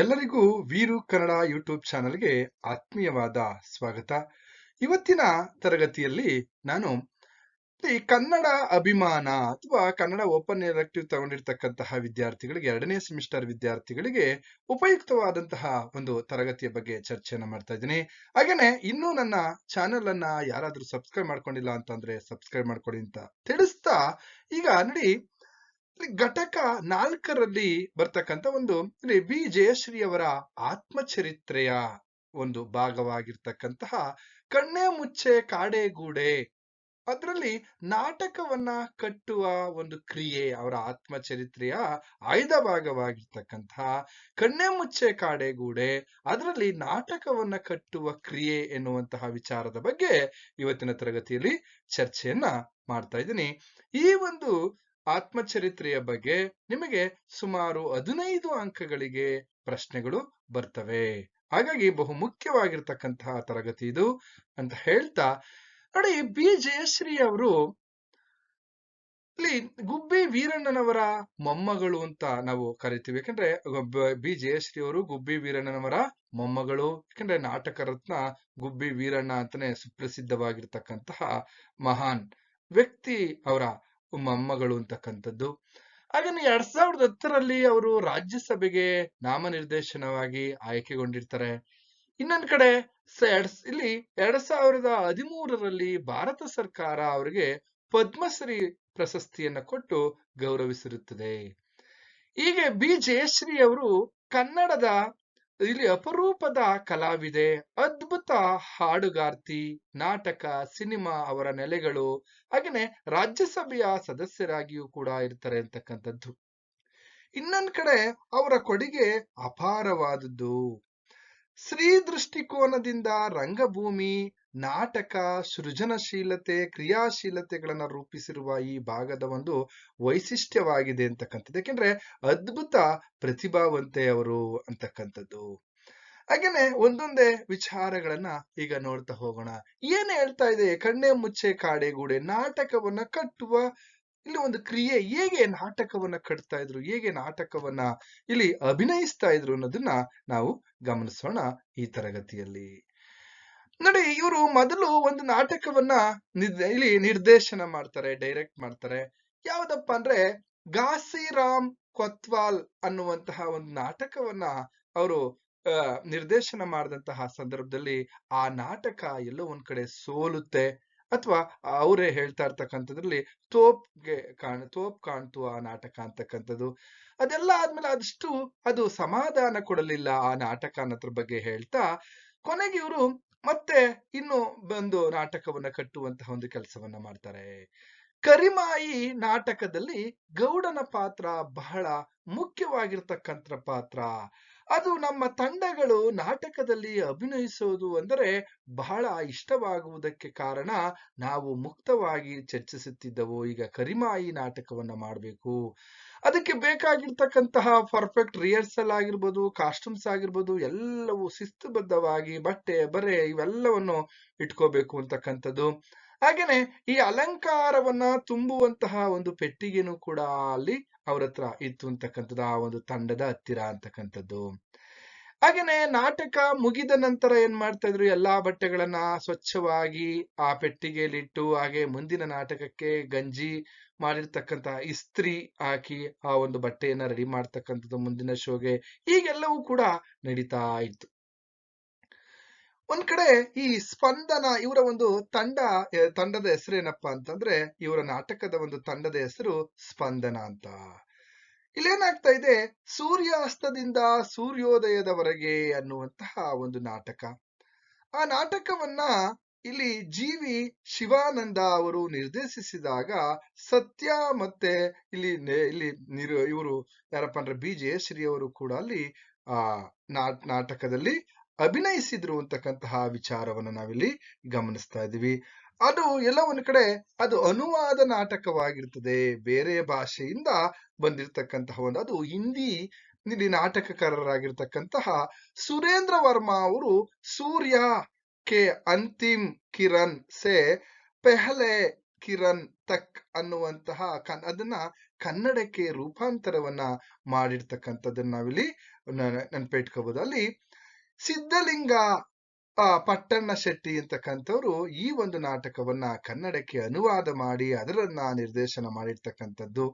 ಎಲ್ಲರಿಗೂ ವೀರು ಕನ್ನಡ ಯೂಟ್ಯೂಬ್ ಚಾನಲ್ಗೆ ಆತ್ಮೀಯವಾದ ಸ್ವಾಗತ. ಇವತ್ತಿನ ತರಗತಿಯಲ್ಲಿ ನಾನು ಈ ಕನ್ನಡ ಅಭಿಮಾನ ಅಥವಾ ಕನ್ನಡ ಓಪನ್ ಎಲೆಕ್ಟಿವ್ ತಗೊಂಡಿರ್ತಕ್ಕಂತಹ ವಿದ್ಯಾರ್ಥಿಗಳಿಗೆ, ಎರಡನೇ ಸೆಮಿಸ್ಟರ್ ವಿದ್ಯಾರ್ಥಿಗಳಿಗೆ ಉಪಯುಕ್ತವಾದಂತಹ ಒಂದು ತರಗತಿಯ ಬಗ್ಗೆ ಚರ್ಚೆಯನ್ನು ಮಾಡ್ತಾ ಇದ್ದೀನಿ. ಹಾಗೇನೆ ಇನ್ನೂ ನನ್ನ ಚಾನೆಲ್ ಅನ್ನ ಯಾರಾದ್ರೂ ಸಬ್ಸ್ಕ್ರೈಬ್ ಮಾಡ್ಕೊಂಡಿಲ್ಲ ಅಂತಂದ್ರೆ ಸಬ್ಸ್ಕ್ರೈಬ್ ಮಾಡ್ಕೊಡಿ ಅಂತ ತಿಳಿಸ್ತಾ ಈಗ ನೋಡಿ ಘಟಕ ನಾಲ್ಕರಲ್ಲಿ ಬರ್ತಕ್ಕಂಥ ಒಂದು ಬಿ ಜಯಶ್ರೀ ಅವರ ಆತ್ಮಚರಿತ್ರೆಯ ಒಂದು ಭಾಗವಾಗಿರ್ತಕ್ಕಂತಹ ಕಣ್ಣೆ ಮುಚ್ಚೆ ಕಾಡೆಗೂಡೆ. ಅದರಲ್ಲಿ ನಾಟಕವನ್ನ ಕಟ್ಟುವ ಒಂದು ಕ್ರಿಯೆ ಅವರ ಆತ್ಮಚರಿತ್ರೆಯ ಆಯ್ದ ಭಾಗವಾಗಿರ್ತಕ್ಕಂತಹ ಕಣ್ಣೆ ಮುಚ್ಚೆ ಕಾಡೆಗೂಡೆ. ಅದರಲ್ಲಿ ನಾಟಕವನ್ನ ಕಟ್ಟುವ ಕ್ರಿಯೆ ಎನ್ನುವಂತಹ ವಿಚಾರದ ಬಗ್ಗೆ ಇವತ್ತಿನ ತರಗತಿಯಲ್ಲಿ ಚರ್ಚೆಯನ್ನ ಮಾಡ್ತಾ ಇದ್ದೀನಿ. ಈ ಒಂದು ಆತ್ಮಚರಿತ್ರೆಯ ಬಗ್ಗೆ ನಿಮಗೆ ಸುಮಾರು ಹದಿನೈದು ಅಂಕಗಳಿಗೆ ಪ್ರಶ್ನೆಗಳು ಬರ್ತವೆ. ಹಾಗಾಗಿ ಬಹು ಮುಖ್ಯವಾಗಿರ್ತಕ್ಕಂತಹ ತರಗತಿ ಇದು ಅಂತ ಹೇಳ್ತಾ, ನೋಡಿ ಬಿ. ಜಯಶ್ರೀ ಅವರು, ಇಲ್ಲಿ ಗುಬ್ಬಿ ವೀರಣ್ಣನವರ ಮೊಮ್ಮಗಳು ಅಂತ ನಾವು ಕರಿತೀವಿ. ಯಾಕಂದ್ರೆ ಬಿ. ಜಯಶ್ರೀ ಅವರು ಗುಬ್ಬಿ ವೀರಣ್ಣನವರ ಮೊಮ್ಮಗಳು. ಯಾಕಂದ್ರೆ ನಾಟಕ ರತ್ನ ಗುಬ್ಬಿ ವೀರಣ್ಣ ಅಂತಾನೆ ಸುಪ್ರಸಿದ್ಧವಾಗಿರ್ತಕ್ಕಂತಹ ಮಹಾನ್ ವ್ಯಕ್ತಿ ಅವರ ಮೊಮ್ಮಗಳು ಅಂತಕ್ಕಂಥದ್ದು. ಹಾಗೇನೆ ಎರಡ್ ಸಾವಿರದ ಹತ್ತರಲ್ಲಿ ಅವರು ರಾಜ್ಯಸಭೆಗೆ ನಾಮನಿರ್ದೇಶನವಾಗಿ ಆಯ್ಕೆಗೊಂಡಿರ್ತಾರೆ. ಇನ್ನೊಂದ್ ಕಡೆ ಇಲ್ಲಿ ಎರಡ್ ಸಾವಿರದ ಹದಿಮೂರರಲ್ಲಿ ಭಾರತ ಸರ್ಕಾರ ಅವರಿಗೆ ಪದ್ಮಶ್ರೀ ಪ್ರಶಸ್ತಿಯನ್ನ ಕೊಟ್ಟು ಗೌರವಿಸಿರುತ್ತದೆ. ಹೀಗೆ ಬಿ. ಜಯಶ್ರೀ ಅವರು ಕನ್ನಡದ ಇಲ್ಲಿ ಅಪರೂಪದ ಕಲಾವಿದೆ, ಅದ್ಭುತ ಹಾಡುಗಾರ್ತಿ, ನಾಟಕ, ಸಿನಿಮಾ ಅವರ ನೆಲೆಗಳು, ಹಾಗೇನೆ ರಾಜ್ಯಸಭೆಯ ಸದಸ್ಯರಾಗಿಯೂ ಕೂಡ ಇರ್ತಾರೆ ಅಂತಕ್ಕಂಥದ್ದು. ಇನ್ನೊಂದ್ ಕಡೆ ಅವರ ಕೊಡುಗೆ ಅಪಾರವಾದದ್ದು. ಸ್ತ್ರೀ ದೃಷ್ಟಿಕೋನದಿಂದ ರಂಗಭೂಮಿ ನಾಟಕ ಸೃಜನಶೀಲತೆ, ಕ್ರಿಯಾಶೀಲತೆಗಳನ್ನ ರೂಪಿಸಿರುವ ಈ ಭಾಗದ ಒಂದು ವೈಶಿಷ್ಟ್ಯವಾಗಿದೆ ಅಂತಕ್ಕಂಥದ್ದು. ಯಾಕೆಂದ್ರೆ ಅದ್ಭುತ ಪ್ರತಿಭಾವಂತೆ ಅವರು ಅಂತಕ್ಕಂಥದ್ದು. ಹಾಗೇನೆ ಒಂದೊಂದೇ ವಿಚಾರಗಳನ್ನ ಈಗ ನೋಡ್ತಾ ಹೋಗೋಣ. ಏನ್ ಹೇಳ್ತಾ ಇದೆ? ಕಣ್ಣೆ ಮುಚ್ಚೆ ಕಾಡೆಗೂಡೆ ನಾಟಕವನ್ನ ಕಟ್ಟುವ ಇಲ್ಲಿ ಒಂದು ಕ್ರಿಯೆ ಹೇಗೆ ನಾಟಕವನ್ನ ಕಟ್ತಾ ಇದ್ರು, ಹೇಗೆ ನಾಟಕವನ್ನ ಇಲ್ಲಿ ಅಭಿನಯಿಸ್ತಾ ಇದ್ರು ಅನ್ನೋದನ್ನ ನಾವು ಗಮನಿಸೋಣ ಈ ತರಗತಿಯಲ್ಲಿ. ನೋಡಿ, ಇವರು ಮೊದಲು ಒಂದು ನಾಟಕವನ್ನ ಇಲ್ಲಿ ನಿರ್ದೇಶನ ಮಾಡ್ತಾರೆ ಡೈರೆಕ್ಟ್ ಮಾಡ್ತಾರೆ. ಯಾವ್ದಪ್ಪ ಅಂದ್ರೆ, ಘಾಸಿರಾಮ್ ಕೊತ್ವಾಲ್ ಅನ್ನುವಂತಹ ಒಂದು ನಾಟಕವನ್ನ ಅವರು ನಿರ್ದೇಶನ ಮಾಡಿದಂತಹ ಸಂದರ್ಭದಲ್ಲಿ ಆ ನಾಟಕ ಎಲ್ಲೋ ಒಂದ್ ಕಡೆ ಸೋಲುತ್ತೆ. ಅಥವಾ, ಅವರೇ ಹೇಳ್ತಾ ಇರ್ತಕ್ಕಂಥದ್ರಲ್ಲಿ ತೋಪ್ಗೆ ಕಾಣ, ತೋಪ್ ಕಾಣ್ತು ಆ ನಾಟಕ ಅಂತಕ್ಕಂಥದ್ದು. ಅದೆಲ್ಲ ಆದ್ಮೇಲೆ ಅದಷ್ಟು ಅದು ಸಮಾಧಾನ ಕೊಡಲಿಲ್ಲ ಆ ನಾಟಕ ಅನ್ನೋದ್ರ ಬಗ್ಗೆ ಹೇಳ್ತಾ, ಕೊನೆಗೆ ಇವರು ಮತ್ತೆ ಇನ್ನು ಬಂದು ನಾಟಕವನ್ನ ಕಟ್ಟುವಂತಹ ಒಂದು ಕೆಲಸವನ್ನ ಮಾಡ್ತಾರೆ. ಕರಿಮಾಯಿ ನಾಟಕದಲ್ಲಿ ಗೌಡನ ಪಾತ್ರ ಬಹಳ ಮುಖ್ಯವಾಗಿರ್ತಕ್ಕಂಥ ಪಾತ್ರ. ಅದು ನಮ್ಮ ತಂಡಗಳು ನಾಟಕದಲ್ಲಿ ಅಭಿನಯಿಸೋದು ಅಂದರೆ ಬಹಳ ಇಷ್ಟವಾಗುವುದಕ್ಕೆ ಕಾರಣ ನಾವು ಮುಕ್ತವಾಗಿ ಚರ್ಚಿಸುತ್ತಿದ್ದವು ಈಗ ಕರಿಮಾಯಿ ನಾಟಕವನ್ನ ಮಾಡಬೇಕು. ಅದಕ್ಕೆ ಬೇಕಾಗಿರ್ತಕ್ಕಂತಹ ಪರ್ಫೆಕ್ಟ್ ರಿಹರ್ಸಲ್ ಆಗಿರ್ಬೋದು ಕಾಸ್ಟ್ಯೂಮ್ಸ್ ಆಗಿರ್ಬೋದು, ಎಲ್ಲವೂ ಶಿಸ್ತುಬದ್ಧವಾಗಿ ಬಟ್ಟೆ, ಬರೆ ಇವೆಲ್ಲವನ್ನು ಇಟ್ಕೋಬೇಕು ಅಂತಕ್ಕಂಥದ್ದು. ಹಾಗೇನೆ ಈ ಅಲಂಕಾರವನ್ನ ತುಂಬುವಂತಹ ಒಂದು ಪೆಟ್ಟಿಗೆನೂ ಕೂಡ ಅಲ್ಲಿ ಅವ್ರ ಹತ್ರ ಇತ್ತು ಅಂತಕ್ಕಂಥದ್ದು, ಆ ಒಂದು ತಂಡದ ಹತ್ತಿರ ಅಂತಕ್ಕಂಥದ್ದು. ಹಾಗೇನೆ ನಾಟಕ ಮುಗಿದ ನಂತರ ಏನ್ ಮಾಡ್ತಾ ಇದ್ರು? ಎಲ್ಲಾ ಬಟ್ಟೆಗಳನ್ನ ಸ್ವಚ್ಛವಾಗಿ ಆ ಪೆಟ್ಟಿಗೆಯಲ್ಲಿ ಇಟ್ಟು ಹಾಗೆ ಮುಂದಿನ ನಾಟಕಕ್ಕೆ ಗಂಜಿ ಮಾಡಿರ್ತಕ್ಕಂತ ಇಸ್ತ್ರಿ ಹಾಕಿ ಆ ಒಂದು ಬಟ್ಟೆಯನ್ನ ರೆಡಿ ಮಾಡ್ತಕ್ಕಂಥದ್ದು ಮುಂದಿನ ಶೋಗೆ ಹೀಗೆಲ್ಲವೂ ಕೂಡ ನಡೀತಾ ಇತ್ತು. ಒಂದ್ ಕಡೆ ಈ ಸ್ಪಂದನ ಇವರ ಒಂದು ತಂಡ ತಂಡದ ಹೆಸರೇನಪ್ಪಾ ಅಂತಂದ್ರೆ ಇವರ ನಾಟಕದ ಒಂದು ತಂಡದ ಹೆಸರು ಸ್ಪಂದನ ಅಂತ. ಇಲ್ಲೇನಾಗ್ತಾ ಇದೆ? ಸೂರ್ಯಾಸ್ತದಿಂದ ಸೂರ್ಯೋದಯದವರೆಗೆ ಅನ್ನುವಂತಹ ಒಂದು ನಾಟಕ. ಆ ನಾಟಕವನ್ನ ಇಲ್ಲಿ ಜೀವಿ ಶಿವಾನಂದ ಅವರು ನಿರ್ದೇಶಿಸಿದಾಗ ಸತ್ಯ ಮತ್ತೆ ಇಲ್ಲಿ ಇಲ್ಲಿ ಇವರು ಯಾರಪ್ಪ ಅಂದ್ರೆ ಬಿ. ಜಯಶ್ರೀ ಅವರು ಕೂಡ ಅಲ್ಲಿ, ಆ ನಾಟಕದಲ್ಲಿ ಅಭಿನಯಿಸಿದ್ರು ಅಂತಕ್ಕಂತಹ ವಿಚಾರವನ್ನ ನಾವಿಲ್ಲಿ ಗಮನಿಸ್ತಾ ಇದೀವಿ ಅದು ಎಲ್ಲ ಒಂದು ಕಡೆ ಅದು ಅನುವಾದ ನಾಟಕವಾಗಿರ್ತದೆ. ಬೇರೆ ಭಾಷೆಯಿಂದ ಬಂದಿರತಕ್ಕಂತಹ ಒಂದು, ಅದು ಹಿಂದಿ ಇಲ್ಲಿ ನಾಟಕಕಾರರಾಗಿರ್ತಕ್ಕಂತಹ ಸುರೇಂದ್ರ ವರ್ಮಾ ಅವರು ಸೂರ್ಯ ಕೆ ಅಂತಿಮ್ ಕಿರಣ್ ಸೆ ಪೆಹಲೆ ಕಿರಣ್ ತಕ್ ಅನ್ನುವಂತಹ ಕನ್, ಅದನ್ನ ಕನ್ನಡಕ್ಕೆ ರೂಪಾಂತರವನ್ನ ಮಾಡಿರ್ತಕ್ಕಂಥದ್ದನ್ನ ನಾವಿಲ್ಲಿ ನೆನಪಿಟ್ಕೋಬಹುದು ಅಲ್ಲಿ ಸಿದ್ಧಲಿಂಗ ಆ ಪಟ್ಟಣ್ಣ ಶೆಟ್ಟಿ ಅಂತಕ್ಕಂಥವ್ರು ಈ ಒಂದು ನಾಟಕವನ್ನ ಕನ್ನಡಕ್ಕೆ ಅನುವಾದ ಮಾಡಿ ಅದರನ್ನ ನಿರ್ದೇಶನ ಮಾಡಿರ್ತಕ್ಕಂಥದ್ದು.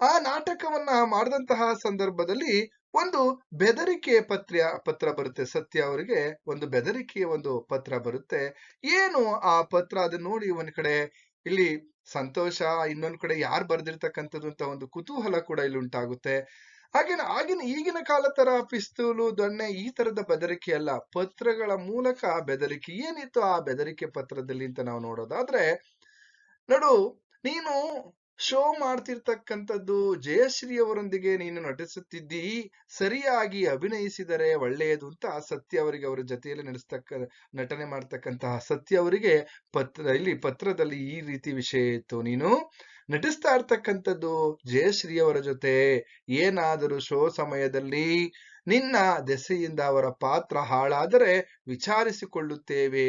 ಆ ನಾಟಕವನ್ನ ಮಾಡಿದಂತಹ ಸಂದರ್ಭದಲ್ಲಿ ಒಂದು ಬೆದರಿಕೆ ಪತ್ರ ಪತ್ರ ಬರುತ್ತೆ. ಸತ್ಯ ಅವರಿಗೆ ಒಂದು ಬೆದರಿಕೆಯ ಒಂದು ಪತ್ರ ಬರುತ್ತೆ. ಏನು ಆ ಪತ್ರ ಅದನ್ನ ನೋಡಿ ಒಂದ್ ಕಡೆ ಇಲ್ಲಿ ಸಂತೋಷ, ಇನ್ನೊಂದ್ ಕಡೆ ಯಾರು ಬರೆದಿರ್ತಕ್ಕಂಥದ್ದು ಅಂತ ಒಂದು ಕುತೂಹಲ ಕೂಡ ಇಲ್ಲಿ ಉಂಟಾಗುತ್ತೆ. ಹಾಗೇನ ಆಗಿನ ಈಗಿನ ಕಾಲ ತರ ಪಿಸ್ತೂಲು, ದೊಣ್ಣೆ ಈ ತರದ ಬೆದರಿಕೆ ಅಲ್ಲ. ಪತ್ರಗಳ ಮೂಲಕ ಬೆದರಿಕೆ ಏನಿತ್ತು ಆ ಬೆದರಿಕೆ ಪತ್ರದಲ್ಲಿ ಅಂತ ನಾವು ನೋಡೋದಾದ್ರೆ, ನೋಡು, ನೀನು ಶೋ ಮಾಡ್ತಿರ್ತಕ್ಕಂಥದ್ದು ಜಯಶ್ರೀ ಅವರೊಂದಿಗೆ ನೀನು ನಟಿಸುತ್ತಿದ್ದಿ, ಸರಿಯಾಗಿ ಅಭಿನಯಿಸಿದರೆ ಒಳ್ಳೆಯದು ಅಂತ ಸತ್ಯ ಅವರಿಗೆ, ಅವರ ಜೊತೆಯಲ್ಲಿ ನಡೆಸ್ತಕ್ಕ, ನಟನೆ ಮಾಡ್ತಕ್ಕಂತಹ ಸತ್ಯ ಅವರಿಗೆ ಪತ್ರ, ಇಲ್ಲಿ ಪತ್ರದಲ್ಲಿ ಈ ರೀತಿ ವಿಷಯ ಇತ್ತು. ನೀನು ನಟಿಸ್ತಾ ಇರ್ತಕ್ಕಂಥದ್ದು ಜಯಶ್ರೀ ಅವರ ಜೊತೆ. ಏನಾದರೂ ಶೋ ಸಮಯದಲ್ಲಿ ನಿನ್ನ ದೆಸೆಯಿಂದ ಅವರ ಪಾತ್ರ ಹಾಳಾದರೆ ವಿಚಾರಿಸಿಕೊಳ್ಳುತ್ತೇವೆ.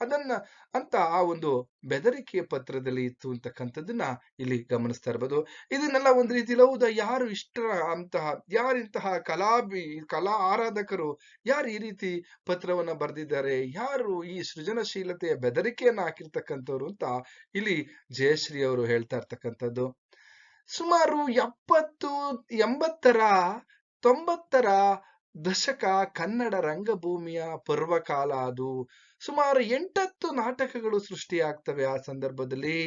ಅದನ್ನ ಅಂತ ಆ ಒಂದು ಬೆದರಿಕೆಯ ಪತ್ರದಲ್ಲಿ ಇತ್ತು ಅಂತಕ್ಕಂಥದ್ದನ್ನ ಇಲ್ಲಿ ಗಮನಿಸ್ತಾ ಇರ್ಬೋದು. ಇದನ್ನೆಲ್ಲ ಒಂದು ರೀತಿಯಲ್ಲಿ ಹೌದಾ? ಯಾರು ಇಷ್ಟ ಅಂತಹ ಯಾರಿಂತಹ ಕಲಾಬಿ, ಕಲಾ ಆರಾಧಕರು, ಯಾರು ಈ ರೀತಿ ಪತ್ರವನ್ನ ಬರೆದಿದ್ದಾರೆ? ಯಾರು ಈ ಸೃಜನಶೀಲತೆಯ ಬೆದರಿಕೆಯನ್ನ ಹಾಕಿರ್ತಕ್ಕಂಥವ್ರು ಅಂತ ಇಲ್ಲಿ ಜಯಶ್ರೀ ಅವರು ಹೇಳ್ತಾ ಇರ್ತಕ್ಕಂಥದ್ದು. ಸುಮಾರು ಎಪ್ಪತ್ತು, ಎಂಬತ್ತರ, ತೊಂಬತ್ತರ ದಶಕ ಕನ್ನಡ ರಂಗಭೂಮಿಯ ಪರ್ವಕಾಲ ಅದು. ಸುಮಾರು ಎಂಟತ್ತು ನಾಟಕಗಳು ಸೃಷ್ಟಿಯಾಗ್ತವೆ ಆ ಸಂದರ್ಭದಲ್ಲಿ.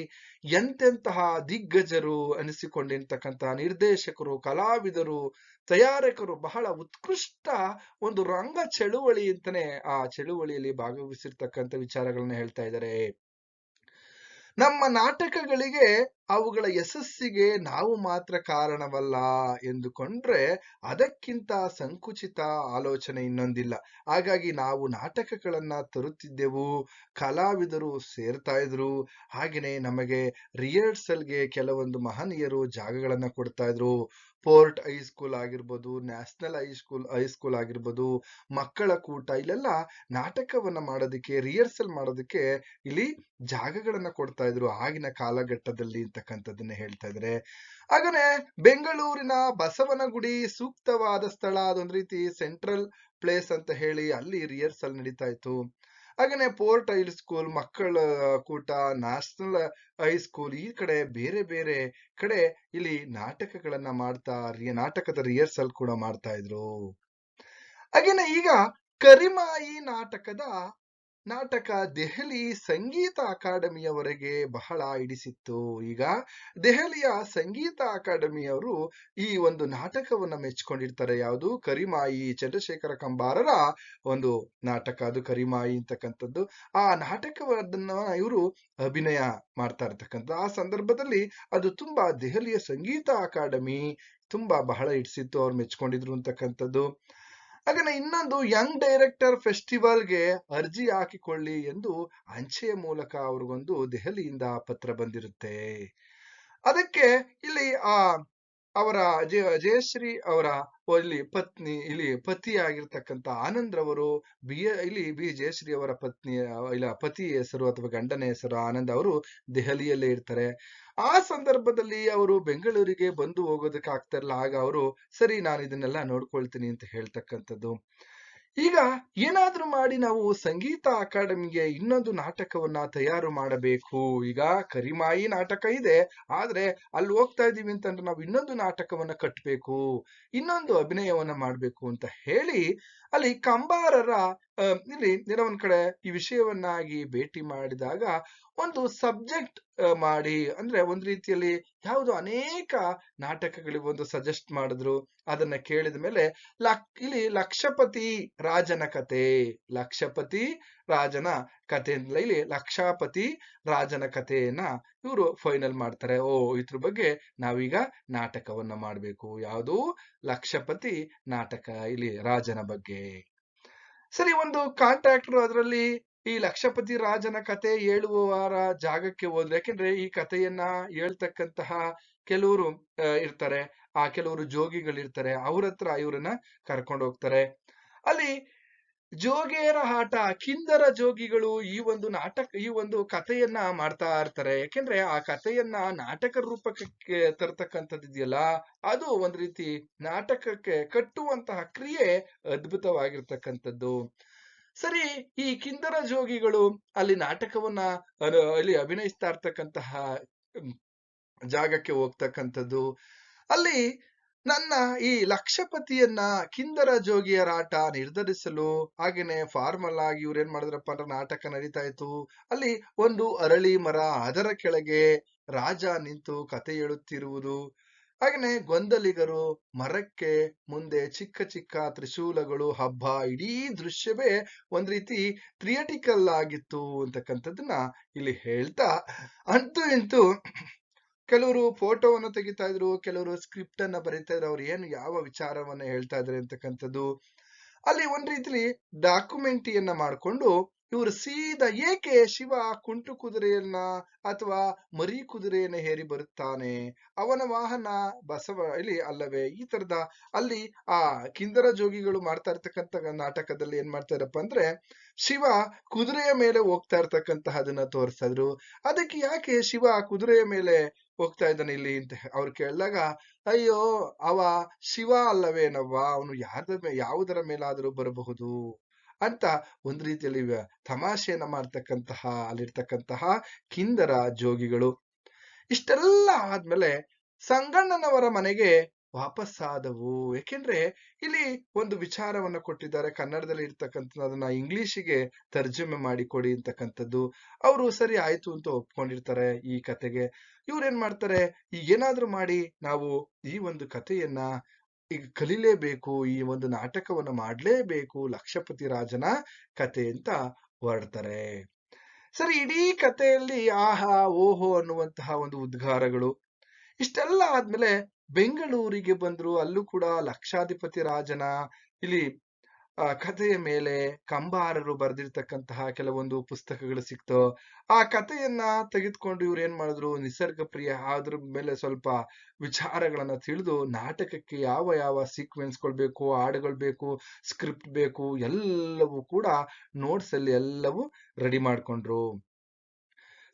ಎಂತೆಂತಹ ದಿಗ್ಗಜರು ಅನಿಸಿಕೊಂಡಿರ್ತಕ್ಕಂತಹ ನಿರ್ದೇಶಕರು, ಕಲಾವಿದರು, ತಯಾರಕರು ಬಹಳ ಉತ್ಕೃಷ್ಟ ಒಂದು ರಂಗ ಚಳುವಳಿ ಅಂತಾನೆ ಆ ಚಳುವಳಿಯಲ್ಲಿ ಭಾಗವಹಿಸಿರ್ತಕ್ಕಂಥ ವಿಚಾರಗಳನ್ನ ಹೇಳ್ತಾ ಇದ್ದಾರೆ. ನಮ್ಮ ನಾಟಕಗಳಿಗೆ ಅವುಗಳ ಯಶಸ್ಸಿಗೆ ನಾವು ಮಾತ್ರ ಕಾರಣವಲ್ಲ ಎಂದುಕೊಂಡ್ರೆ ಅದಕ್ಕಿಂತ ಸಂಕುಚಿತ ಆಲೋಚನೆ ಇನ್ನೊಂದಿಲ್ಲ. ಹಾಗಾಗಿ ನಾವು ನಾಟಕಗಳನ್ನ ತರುತ್ತಿದ್ದೆವು, ಕಲಾವಿದರು ಸೇರ್ತಾ ಇದ್ರು ಹಾಗೆಯೇ ನಮಗೆ ರಿಹರ್ಸಲ್ಗೆ ಕೆಲವೊಂದು ಮಹನೀಯರು ಜಾಗಗಳನ್ನ ಕೊಡ್ತಾ ಇದ್ರು. ಪೋರ್ಟ್ ಹೈಸ್ಕೂಲ್ ಆಗಿರ್ಬೋದು, national high school high school ಆಗಿರ್ಬೋದು, ಮಕ್ಕಳ ಕೂಟ, ಇಲ್ಲೆಲ್ಲ ನಾಟಕವನ್ನ ಮಾಡೋದಕ್ಕೆ, ರಿಹರ್ಸಲ್ ಮಾಡೋದಕ್ಕೆ ಇಲ್ಲಿ ಜಾಗಗಳನ್ನ ಕೊಡ್ತಾ ಇದ್ರು. ಆಗಿನ ಕಾಲಘಟ್ಟದಲ್ಲಿ ಅಂತಕ್ಕಂಥದ್ದನ್ನ ಹೇಳ್ತಾ ಇದ್ದಾರೆ ಹಾಗನೆ ಬೆಂಗಳೂರಿನ ಬಸವನಗುಡಿ ಸೂಕ್ತವಾದ ಸ್ಥಳ ಅದೊಂದ್ ರೀತಿ ಸೆಂಟ್ರಲ್ ಪ್ಲೇಸ್ ಅಂತ ಹೇಳಿ ಅಲ್ಲಿ ರಿಹರ್ಸಲ್ ನಡೀತಾ ಇತ್ತು. ಹಾಗೇನೆ ಪೋರ್ಟ್ ಹೈ ಸ್ಕೂಲ್, ಮಕ್ಕಳ ಕೂಟ, ನ್ಯಾಷನಲ್ ಹೈಸ್ಕೂಲ್ ಈ ಕಡೆ ಬೇರೆ ಬೇರೆ ಕಡೆ ಇಲ್ಲಿ ನಾಟಕಗಳನ್ನ ಮಾಡ್ತಾ ನಾಟಕದ ರಿಹರ್ಸಲ್ ಕೂಡ ಮಾಡ್ತಾ ಇದ್ರು. ಹಾಗೇನೆ ಈಗ ಕರಿಮಾಯಿ ನಾಟಕದ ನಾಟಕ ದೆಹಲಿ ಸಂಗೀತ ಅಕಾಡೆಮಿಯವರೆಗೆ ಬಹಳ ಹಿಡಿಸಿತ್ತು. ಈಗ ದೆಹಲಿಯ ಸಂಗೀತ ಅಕಾಡೆಮಿಯವರು ಈ ಒಂದು ನಾಟಕವನ್ನ ಮೆಚ್ಕೊಂಡಿರ್ತಾರೆ. ಯಾವುದು? ಕರಿಮಾಯಿ, ಚಂದ್ರಶೇಖರ ಕಂಬಾರರ ಒಂದು ನಾಟಕ. ಅದು ಕರಿಮಾಯಿ ಅಂತಕ್ಕಂಥದ್ದು. ಆ ನಾಟಕವನ್ನ ಇವರು ಅಭಿನಯ ಮಾಡ್ತಾ ಇರ್ತಕ್ಕಂಥ ಆ ಸಂದರ್ಭದಲ್ಲಿ ಅದು ತುಂಬಾ ದೆಹಲಿಯ ಸಂಗೀತ ಅಕಾಡೆಮಿ ತುಂಬಾ ಬಹಳ ಹಿಡಿಸಿತ್ತು. ಅವ್ರು ಮೆಚ್ಕೊಂಡಿದ್ರು ಅಂತಕ್ಕಂಥದ್ದು. ಹಾಗೇನೆ ಇನ್ನೊಂದು ಯಂಗ್ ಡೈರೆಕ್ಟರ್ ಫೆಸ್ಟಿವಲ್ಗೆ ಅರ್ಜಿ ಹಾಕಿಕೊಳ್ಳಿ ಎಂದು ಅಂಚೆಯ ಮೂಲಕ ಅವ್ರಿಗೊಂದು ದೆಹಲಿಯಿಂದ ಪತ್ರ ಬಂದಿರುತ್ತೆ. ಅದಕ್ಕೆ ಇಲ್ಲಿ ಆ ಅವರ ಜಯ, ಜಯಶ್ರೀ ಅವರ ಇಲ್ಲಿ ಪತ್ನಿ, ಇಲ್ಲಿ ಪತಿ ಆಗಿರ್ತಕ್ಕಂಥ ಆನಂದ್ ರವರು, ಬಿ, ಇಲ್ಲಿ ಬಿ ಜಯಶ್ರೀ ಅವರ ಪತ್ನಿ ಇಲ್ಲ ಪತಿ ಹೆಸರು ಅಥವಾ ಗಂಡನ ಹೆಸರು ಆನಂದ್ ಅವರು ದೆಹಲಿಯಲ್ಲೇ ಇರ್ತಾರೆ. ಆ ಸಂದರ್ಭದಲ್ಲಿ ಅವರು ಬೆಂಗಳೂರಿಗೆ ಬಂದು ಹೋಗೋದಕ್ಕೆ ಆಗ್ತಾ ಇರಲ್ಲ ಆಗ ಅವರು, ಸರಿ, ನಾನು ಇದನ್ನೆಲ್ಲ ನೋಡ್ಕೊಳ್ತೀನಿ ಅಂತ ಹೇಳ್ತಕ್ಕಂಥದ್ದು. ಈಗ ಏನಾದ್ರೂ ಮಾಡಿ ನಾವು ಸಂಗೀತ ಅಕಾಡೆಮಿಗೆ ಇನ್ನೊಂದು ನಾಟಕವನ್ನ ತಯಾರು ಮಾಡಬೇಕು. ಈಗ ಕರಿಮಾಯಿ ನಾಟಕ ಇದೆ. ಆದ್ರೆ ಅಲ್ಲಿ ಹೋಗ್ತಾ ಇದೀವಿ ಅಂತಂದ್ರೆ ನಾವು ಇನ್ನೊಂದು ನಾಟಕವನ್ನ ಕಟ್ಟಬೇಕು ಇನ್ನೊಂದು ಅಭಿನಯವನ್ನ ಮಾಡ್ಬೇಕು ಅಂತ ಹೇಳಿ ಅಲ್ಲಿ ಕಂಬಾರರ ಇಲ್ಲಿ ಏನೋ ಕಡೆ ಈ ವಿಷಯವನ್ನಾಗಿ ಭೇಟಿ ಮಾಡಿದಾಗ ಒಂದು ಸಬ್ಜೆಕ್ಟ್ ಮಾಡಿ ಅಂದ್ರೆ ಒಂದ್ ರೀತಿಯಲ್ಲಿ ಯಾವುದು ಅನೇಕ ನಾಟಕಗಳಿಗೆ ಒಂದು ಸಜೆಸ್ಟ್ ಮಾಡಿದ್ರು. ಅದನ್ನ ಕೇಳಿದ ಮೇಲೆ ಲಕ್, ಇಲ್ಲಿ ಲಕ್ಷಪತಿ ರಾಜನ ಕತೆ, ಲಕ್ಷಪತಿ ರಾಜನ ಕಥೆ ಇಲ್ಲಿ ಲಕ್ಷಾಪತಿ ರಾಜನ ಕಥೆಯನ್ನ ಇವರು ಫೈನಲ್ ಮಾಡ್ತಾರೆ. ಓ, ಇದ್ರ ಬಗ್ಗೆ ನಾವೀಗ ನಾಟಕವನ್ನ ಮಾಡ್ಬೇಕು. ಯಾವುದು? ಲಕ್ಷಪತಿ ನಾಟಕ, ಇಲ್ಲಿ ರಾಜನ ಬಗ್ಗೆ. ಸರಿ, ಒಂದು ಕಾಂಟ್ರಾಕ್ಟರ್ ಅದರಲ್ಲಿ ಈ ಲಕ್ಷಪತಿ ರಾಜನ ಕತೆ ಹೇಳುವವರ ಜಾಗಕ್ಕೆ ಹೋದ್ರೆ, ಯಾಕೆಂದ್ರೆ ಈ ಕಥೆಯನ್ನ ಹೇಳ್ತಕ್ಕಂತಹ ಕೆಲವರು ಇರ್ತಾರೆ. ಆ ಕೆಲವರು ಜೋಗಿಗಳಿರ್ತಾರೆ. ಅವ್ರ ಹತ್ರ ಇವ್ರನ್ನ ಕರ್ಕೊಂಡು ಹೋಗ್ತಾರೆ ಅಲ್ಲಿ ಜೋಗಿಯರ ಆಟ, ಕಿಂದರ ಜೋಗಿಗಳು ಈ ಒಂದು ನಾಟಕ, ಈ ಒಂದು ಕಥೆಯನ್ನ ಮಾಡ್ತಾ ಇರ್ತಾರೆ. ಯಾಕೆಂದ್ರೆ ಆ ಕಥೆಯನ್ನ ನಾಟಕ ರೂಪಕ್ಕೆ ತರ್ತಕ್ಕಂಥದ್ದು ಇದೆಯಲ್ಲ, ಅದು ಒಂದ್ ರೀತಿ ನಾಟಕಕ್ಕೆ ಕಟ್ಟುವಂತಹ ಕ್ರಿಯೆ ಅದ್ಭುತವಾಗಿರ್ತಕ್ಕಂಥದ್ದು. ಸರಿ, ಈ ಕಿಂದರ ಜೋಗಿಗಳು ಅಲ್ಲಿ ನಾಟಕವನ್ನ ಅಲ್ಲಿ ಅಭಿನಯಿಸ್ತಾ ಇರ್ತಕ್ಕಂತಹ ಜಾಗಕ್ಕೆ ಹೋಗ್ತಕ್ಕಂಥದ್ದು. ಅಲ್ಲಿ ನನ್ನ ಈ ಲಕ್ಷಪತಿಯನ್ನ ಕಿಂದರ ಜೋಗಿಯರ ಆಟ ನಿರ್ಧರಿಸಲು ಹಾಗೇನೆ ಫಾರ್ಮಲ್ ಆಗಿ ಇವ್ರು ಏನ್ ಮಾಡಿದ್ರಪ್ಪ ಅಂದ್ರೆ ನಾಟಕ ನಡೀತಾ ಇತ್ತು. ಅಲ್ಲಿ ಒಂದು ಅರಳಿ ಮರ ಅದರ ಕೆಳಗೆ ರಾಜ ನಿಂತು ಕತೆ ಹೇಳುತ್ತಿರುವುದು. ಹಾಗೇನೆ ಗೊಂದಲಿಗರು ಮರಕ್ಕೆ ಮುಂದೆ ಚಿಕ್ಕ ಚಿಕ್ಕ ತ್ರಿಶೂಲಗಳು ಹಬ್ಬ ಇಡೀ ದೃಶ್ಯವೇ ಒಂದ್ ರೀತಿ ಥಿಯೇಟಿಕಲ್ ಆಗಿತ್ತು ಅಂತಕ್ಕಂಥದ್ದನ್ನ ಇಲ್ಲಿ ಹೇಳ್ತಾ ಅಂತೂ ಇಂತೂ ಕೆಲವರು ಫೋಟೋವನ್ನು ತೆಗಿತಾ ಇದ್ರು, ಕೆಲವರು ಸ್ಕ್ರಿಪ್ಟ್ ಅನ್ನ ಬರೀತಾ ಇದ್ರು, ಅವ್ರು ಏನು ಯಾವ ವಿಚಾರವನ್ನ ಹೇಳ್ತಾ ಇದ್ದಾರೆ ಅಂತಕ್ಕಂಥದ್ದು. ಅಲ್ಲಿ ಒಂದ್ ರೀತಿಲಿ ಡಾಕ್ಯುಮೆಂಟಿಯನ್ನ ಮಾಡ್ಕೊಂಡು ಇವರು ಸೀದಾ ಏಕೆ ಶಿವ ಕುಂಟು ಕುದುರೆಯನ್ನ ಅಥವಾ ಮರಿ ಕುದುರೆಯನ್ನ ಹೇರಿ ಬರುತ್ತಾನೆ, ಅವನ ವಾಹನ ಬಸವ, ಇಲ್ಲಿ ಅಲ್ಲವೇ, ಈ ತರದ ಅಲ್ಲಿ ಆ ಕಿಂದರ ಜೋಗಿಗಳು ಮಾಡ್ತಾ ಇರ್ತಕ್ಕಂಥ ನಾಟಕದಲ್ಲಿ ಏನ್ ಮಾಡ್ತಾ ಇರಪ್ಪ ಅಂದ್ರೆ, ಶಿವ ಕುದುರೆಯ ಮೇಲೆ ಹೋಗ್ತಾ ಇರ್ತಕ್ಕಂತಹದನ್ನ ತೋರಿಸ್ತಾ ಇದ್ರು. ಅದಕ್ಕೆ ಯಾಕೆ ಶಿವ ಕುದುರೆಯ ಮೇಲೆ ಹೋಗ್ತಾ ಇದ್ದಾನೆ ಇಲ್ಲಿ ಅಂತ ಅವ್ರು ಕೇಳಿದಾಗ, ಅಯ್ಯೋ, ಅವ ಶಿವ ಅಲ್ಲವೇನವ್ವ? ಅವನು ಯಾರದ ಯಾವುದರ ಮೇಲಾದರೂ ಬರಬಹುದು? ಅಂತ ಒಂದ್ ರೀತಿಯಲ್ಲಿ ತಮಾಷೆಯನ್ನ ಮಾಡ್ತಕ್ಕಂತಹ, ಅಲ್ಲಿರ್ತಕ್ಕಂತಹ ಕಿಂದರ ಜೋಗಿಗಳು. ಇಷ್ಟೆಲ್ಲ ಆದ್ಮೇಲೆ ಸಂಗಣ್ಣನವರ ಮನೆಗೆ ವಾಪಸ್ಸಾದವು. ಏಕೆಂದ್ರೆ ಇಲ್ಲಿ ಒಂದು ವಿಚಾರವನ್ನ ಕೊಟ್ಟಿದ್ದಾರೆ. ಕನ್ನಡದಲ್ಲಿ ಇರ್ತಕ್ಕಂಥ ಅದನ್ನ ಇಂಗ್ಲಿಷಿಗೆ ತರ್ಜುಮೆ ಮಾಡಿ ಕೊಡಿ ಅಂತಕ್ಕಂಥದ್ದು. ಅವರು ಸರಿ ಆಯ್ತು ಅಂತ ಒಪ್ಕೊಂಡಿರ್ತಾರೆ ಈ ಕತೆಗೆ. ಇವ್ರು ಏನ್ ಮಾಡ್ತಾರೆ? ಈಗ ಏನಾದ್ರೂ ಮಾಡಿ ನಾವು ಈ ಒಂದು ಕಥೆಯನ್ನ ಈಗ ಕಲಿಲೇಬೇಕು, ಈ ಒಂದು ನಾಟಕವನ್ನ ಮಾಡ್ಲೇಬೇಕು, ಲಕ್ಷಪತಿ ರಾಜನ ಕತೆ ಅಂತ ಹೊರಡ್ತಾರೆ. ಸರಿ, ಇಡೀ ಕಥೆಯಲ್ಲಿ ಆಹಾ, ಓಹೋ ಅನ್ನುವಂತಹ ಒಂದು ಉದ್ಗಾರಗಳು. ಇಷ್ಟೆಲ್ಲ ಆದ್ಮೇಲೆ ಬೆಂಗಳೂರಿಗೆ ಬಂದ್ರು ಅಲ್ಲೂ ಕೂಡ ಲಕ್ಷಾಧಿಪತಿ ರಾಜನ ಇಲ್ಲಿ ಕಥೆಯ ಮೇಲೆ ಕಂಬಾರರು ಬರೆದಿರ್ತಕ್ಕಂತಹ ಕೆಲವೊಂದು ಪುಸ್ತಕಗಳು ಸಿಕ್ತು. ಆ ಕಥೆಯನ್ನ ತೆಗೆದುಕೊಂಡು ಇವ್ರು ಏನ್ ಮಾಡಿದ್ರು? ನಿಸರ್ಗ ಪ್ರಿಯ ಅದ್ರ ಮೇಲೆ ಸ್ವಲ್ಪ ವಿಚಾರಗಳನ್ನ ತಿಳಿದು ನಾಟಕಕ್ಕೆ ಯಾವ ಯಾವ ಸೀಕ್ವೆನ್ಸ್ಗಳು ಬೇಕು, ಹಾಡುಗಳು ಬೇಕು ಸ್ಕ್ರಿಪ್ಟ್ ಬೇಕು, ಎಲ್ಲವೂ ಕೂಡ ನೋಟ್ಸ್ ಅಲ್ಲಿ ಎಲ್ಲವೂ ರೆಡಿ ಮಾಡ್ಕೊಂಡ್ರು.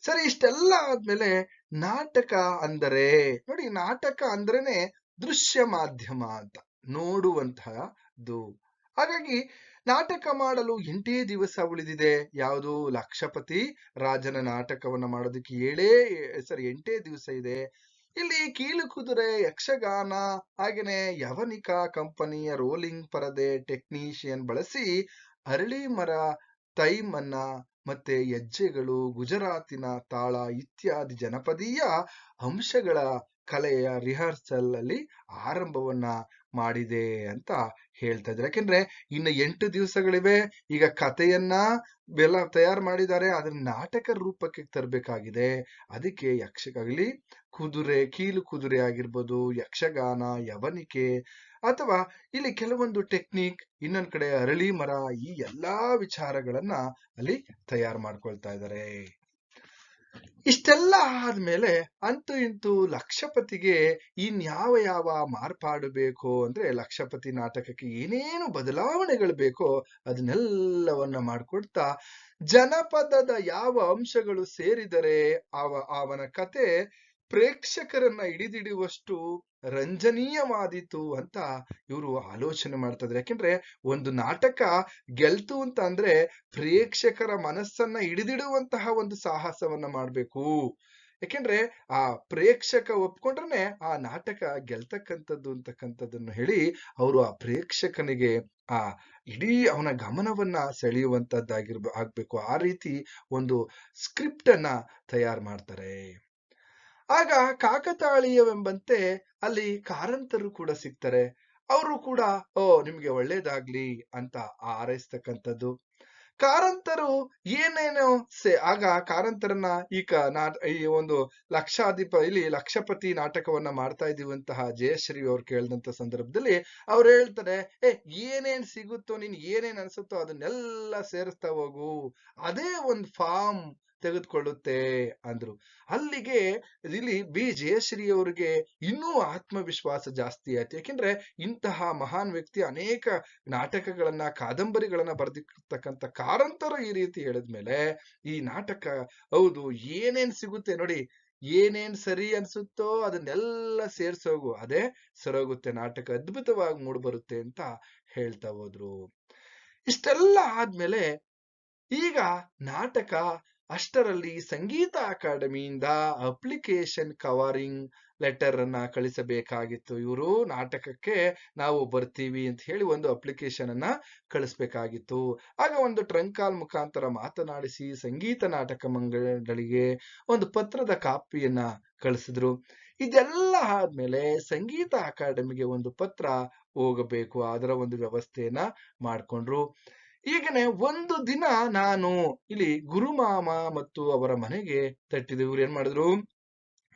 ಸರಿ, ಇಷ್ಟೆಲ್ಲ ಆದ್ಮೇಲೆ ನಾಟಕ ಅಂದರೆ, ನೋಡಿ ನಾಟಕ ಅಂದ್ರೇನೆ ದೃಶ್ಯ ಮಾಧ್ಯಮ ಅಂತ ನೋಡುವಂತಹದ್ದು. ಹಾಗಾಗಿ ನಾಟಕ ಮಾಡಲು ಎಂಟೇ ದಿವಸ ಉಳಿದಿದೆ. ಯಾವುದು? ಲಕ್ಷಪತಿ ರಾಜನ ನಾಟಕವನ್ನ ಮಾಡೋದಕ್ಕೆ ಏಳೇ, ಸರಿ, ಎಂಟೇ ದಿವಸ ಇದೆ. ಇಲ್ಲಿ ಕೀಲು ಕುದುರೆ, ಯಕ್ಷಗಾನ, ಹಾಗೇನೆ ಯವನಿಕ ಕಂಪನಿಯ ರೋಲಿಂಗ್ ಪರದೆ ಟೆಕ್ನಿಷಿಯನ್ ಬಳಸಿ ಅರಳಿ ಮರ, ತೈಮನ್ನ ಮತ್ತೆ ಹೆಜ್ಜೆಗಳು ಗುಜರಾತಿನ ತಾಳ ಇತ್ಯಾದಿ ಜನಪದೀಯ ಅಂಶಗಳ ಕಲೆಯ ರಿಹರ್ಸಲ್ ಅಲ್ಲಿ ಆರಂಭವನ್ನ ಮಾಡಿದೆ ಅಂತ ಹೇಳ್ತಾ ಇದ್ದಾರೆ. ಯಾಕೆಂದ್ರೆ ಇನ್ನು ಎಂಟು ದಿವಸಗಳಿವೆ, ಈಗ ಕಥೆಯನ್ನ ಬೆಲ್ಲ ತಯಾರು ಮಾಡಿದ್ದಾರೆ ಅದನ್ನ ನಾಟಕ ರೂಪಕ್ಕೆ ತರಬೇಕಾಗಿದೆ. ಅದಕ್ಕೆ ಯಕ್ಷಗಾಗಲಿ, ಕುದುರೆ, ಕೀಲು ಕುದುರೆ ಆಗಿರ್ಬೋದು, ಯಕ್ಷಗಾನ, ಯವನಿಕೆ, ಅಥವಾ ಇಲ್ಲಿ ಕೆಲವೊಂದು ಟೆಕ್ನಿಕ್, ಇನ್ನೊಂದ್ ಕಡೆ ಅರಳಿ ಮರ, ಈ ಎಲ್ಲಾ ವಿಚಾರಗಳನ್ನ ಅಲ್ಲಿ ತಯಾರು ಮಾಡ್ಕೊಳ್ತಾ ಇದ್ದಾರೆ. ಇಷ್ಟೆಲ್ಲ ಆದ್ಮೇಲೆ ಅಂತೂ ಇಂತೂ ಲಕ್ಷಪತಿಗೆ ಇನ್ಯಾವ ಯಾವ ಮಾರ್ಪಾಡು ಬೇಕೋ ಅಂದ್ರೆ ಲಕ್ಷಪತಿ ನಾಟಕಕ್ಕೆ ಏನೇನು ಬದಲಾವಣೆಗಳು ಬೇಕೋ ಅದನ್ನೆಲ್ಲವನ್ನ ಮಾಡ್ಕೊಡ್ತಾ ಜನಪದದ ಯಾವ ಅಂಶಗಳು ಸೇರಿದರೆ ಅವ, ಅವನ ಕತೆ ಪ್ರೇಕ್ಷಕರನ್ನ ಹಿಡಿದಿಡುವಷ್ಟು ರಂಜನೀಯವಾದೀತು ಅಂತ ಇವರು ಆಲೋಚನೆ ಮಾಡ್ತಾ ಯಾಕೆಂದ್ರೆ ಒಂದು ನಾಟಕ ಗೆಲ್ತು ಅಂತ ಅಂದ್ರೆ ಪ್ರೇಕ್ಷಕರ ಮನಸ್ಸನ್ನ ಹಿಡಿದಿಡುವಂತಹ ಒಂದು ಸಾಹಸವನ್ನ ಮಾಡ್ಬೇಕು. ಯಾಕೆಂದ್ರೆ ಆ ಪ್ರೇಕ್ಷಕ ಒಪ್ಕೊಂಡ್ರೆ ಆ ನಾಟಕ ಗೆಲ್ತಕ್ಕಂಥದ್ದು ಅಂತಕ್ಕಂಥದ್ದನ್ನು ಹೇಳಿ ಅವರು ಆ ಪ್ರೇಕ್ಷಕನಿಗೆ ಆ ಇಡೀ ಅವನ ಗಮನವನ್ನ ಸೆಳೆಯುವಂತದ್ದಾಗಿರ್ಬ ಆ ರೀತಿ ಒಂದು ಸ್ಕ್ರಿಪ್ಟ್ ಅನ್ನ ತಯಾರು ಮಾಡ್ತಾರೆ. ಆಗ ಕಾಕತಾಳೀಯವೆಂಬಂತೆ ಅಲ್ಲಿ ಕಾರಂತರು ಕೂಡ ಸಿಗ್ತಾರೆ. ಅವರು ಕೂಡ, ಓ, ನಿಮ್ಗೆ ಒಳ್ಳೇದಾಗ್ಲಿ ಅಂತ ಹಾರೈಸ್ತಕ್ಕಂಥದ್ದು. ಕಾರಂತರು ಏನೇನೋ ಸೆ, ಆಗ ಕಾರಂತರನ್ನ ಈ ಕ ಈ ಒಂದು ಲಕ್ಷಾಧಿಪ, ಇಲ್ಲಿ ಲಕ್ಷಪತಿ ನಾಟಕವನ್ನ ಮಾಡ್ತಾ ಇದೀವಂತಹ ಜಯಶ್ರೀ ಅವ್ರು ಕೇಳಿದಂತ ಸಂದರ್ಭದಲ್ಲಿ ಅವ್ರು ಹೇಳ್ತಾರೆ, ಏ, ಏನೇನ್ ಸಿಗುತ್ತೋ ನೀನ್ ಏನೇನ್ ಅನ್ಸುತ್ತೋ ಅದನ್ನೆಲ್ಲ ಸೇರಿಸ್ತಾ ಹೋಗು. ಅದೇ ಒಂದ್ ಫಾರ್ಮ್ ತೆಗೆದುಕೊಳ್ಳುತ್ತೆ ಅಂದ್ರು. ಅಲ್ಲಿಗೆ ಇಲ್ಲಿ ಬಿ ಜಯಶ್ರೀ ಅವರಿಗೆ ಇನ್ನೂ ಆತ್ಮವಿಶ್ವಾಸ ಜಾಸ್ತಿ ಆಯ್ತು. ಯಾಕೆಂದ್ರೆ ಇಂತಹ ಮಹಾನ್ ವ್ಯಕ್ತಿ ಅನೇಕ ನಾಟಕಗಳನ್ನ, ಕಾದಂಬರಿಗಳನ್ನ ಬರೆದಿರ್ತಕ್ಕಂಥ ಕಾರಂತರ ಈ ರೀತಿ ಹೇಳಿದ್ಮೇಲೆ ಈ ನಾಟಕ ಹೌದು ಏನೇನ್ ಸಿಗುತ್ತೆ ನೋಡಿ, ಏನೇನ್ ಸರಿ ಅನ್ಸುತ್ತೋ ಅದನ್ನೆಲ್ಲ ಸೇರ್ಸೋಗು, ಅದೇ ಸರೋಗುತ್ತೆ ನಾಟಕ ಅದ್ಭುತವಾಗಿ ಮೂಡ್ ಬರುತ್ತೆ ಅಂತ ಹೇಳ್ತಾ ಹೋದ್ರು. ಇಷ್ಟೆಲ್ಲ ಆದ್ಮೇಲೆ ಈಗ ನಾಟಕ ಅಷ್ಟರಲ್ಲಿ ಸಂಗೀತ ಅಕಾಡೆಮಿಯಿಂದ ಅಪ್ಲಿಕೇಶನ್ ಕವರಿಂಗ್ ಲೆಟರ್ ಅನ್ನ ಕಳಿಸಬೇಕಾಗಿತ್ತು. ಇವರು ನಾಟಕಕ್ಕೆ ನಾವು ಬರ್ತೀವಿ ಅಂತ ಹೇಳಿ ಒಂದು ಅಪ್ಲಿಕೇಶನ್ ಅನ್ನ ಕಳಿಸ್ಬೇಕಾಗಿತ್ತು. ಆಗ ಒಂದು ಟ್ರಂಕ್ ಕಾಲ್ ಮುಖಾಂತರ ಮಾತನಾಡಿಸಿ ಸಂಗೀತ ನಾಟಕ ಮಂಡಳಿಗೆ ಒಂದು ಪತ್ರದ ಕಾಪಿಯನ್ನ ಕಳಿಸಿದ್ರು. ಇದೆಲ್ಲ ಆದ್ಮೇಲೆ ಸಂಗೀತ ಅಕಾಡೆಮಿಗೆ ಒಂದು ಪತ್ರ ಹೋಗಬೇಕು. ಅದರ ಒಂದು ವ್ಯವಸ್ಥೆಯನ್ನ ಮಾಡ್ಕೊಂಡ್ರು. ಈಗನೆ ಒಂದು ದಿನ ನಾನು ಇಲ್ಲಿ ಗುರುಮಾಮ ಮತ್ತು ಅವರ ಮನೆಗೆ ತಟ್ಟಿದೆ ಇವ್ರು ಏನ್ ಮಾಡಿದ್ರು?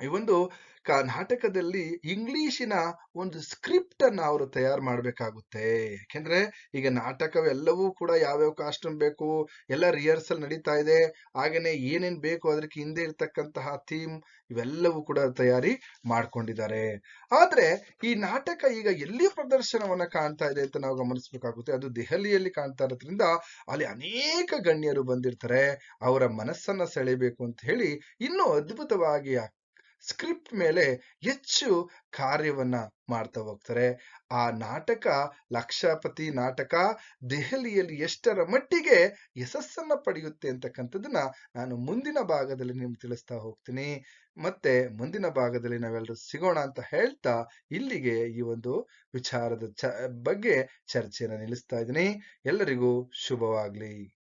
ಈ ಒಂದು ಕ ನಾಟಕದಲ್ಲಿ ಇಂಗ್ಲಿಶಿನ ಒಂದು ಸ್ಕ್ರಿಪ್ಟ್ ಅನ್ನ ಅವರು ತಯಾರು ಮಾಡ್ಬೇಕಾಗುತ್ತೆ. ಯಾಕೆಂದ್ರೆ ಈಗ ನಾಟಕವೆಲ್ಲವೂ ಕೂಡ ಯಾವ್ಯಾವ ಕಾಸ್ಟ್ಯೂಮ್ ಬೇಕು, ಎಲ್ಲ ರಿಹರ್ಸಲ್ ನಡೀತಾ ಇದೆ. ಹಾಗೇನೆ ಏನೇನ್ ಬೇಕು ಅದಕ್ಕೆ ಹಿಂದೆ ಇರ್ತಕ್ಕಂತಹ ಥೀಮ್ ಇವೆಲ್ಲವೂ ಕೂಡ ತಯಾರಿ ಮಾಡ್ಕೊಂಡಿದ್ದಾರೆ. ಆದ್ರೆ ಈ ನಾಟಕ ಈಗ ಎಲ್ಲಿ ಪ್ರದರ್ಶನವನ್ನ ಕಾಣ್ತಾ ಇದೆ ಅಂತ ನಾವು ಗಮನಿಸ್ಬೇಕಾಗುತ್ತೆ. ಅದು ದೆಹಲಿಯಲ್ಲಿ ಕಾಣ್ತಾ ಇರೋದ್ರಿಂದ ಅಲ್ಲಿ ಅನೇಕ ಗಣ್ಯರು ಬಂದಿರ್ತಾರೆ. ಅವರ ಮನಸ್ಸನ್ನ ಸೆಳೆಬೇಕು ಅಂತ ಹೇಳಿ ಇನ್ನೂ ಅದ್ಭುತವಾಗಿ ಸ್ಕ್ರಿಪ್ಟ್ ಮೇಲೆ ಹೆಚ್ಚು ಕಾರ್ಯವನ್ನ ಮಾಡ್ತಾ ಹೋಗ್ತಾರೆ. ಆ ನಾಟಕ, ಲಕ್ಷಾಪತಿ ನಾಟಕ ದೆಹಲಿಯಲ್ಲಿ ಎಷ್ಟರ ಮಟ್ಟಿಗೆ ಯಶಸ್ಸನ್ನ ಪಡೆಯುತ್ತೆ ಅಂತಕ್ಕಂಥದ್ದನ್ನ ನಾನು ಮುಂದಿನ ಭಾಗದಲ್ಲಿ ನಿಮ್ಗೆ ತಿಳಿಸ್ತಾ ಹೋಗ್ತೀನಿ. ಮತ್ತೆ ಮುಂದಿನ ಭಾಗದಲ್ಲಿ ನಾವೆಲ್ಲರೂ ಸಿಗೋಣ ಅಂತ ಹೇಳ್ತಾ ಇಲ್ಲಿಗೆ ಈ ಒಂದು ವಿಚಾರದ ಚ, ಬಗ್ಗೆ ಚರ್ಚೆಯನ್ನು ನಿಲ್ಲಿಸ್ತಾ ಇದ್ದೀನಿ. ಎಲ್ಲರಿಗೂ ಶುಭವಾಗ್ಲಿ.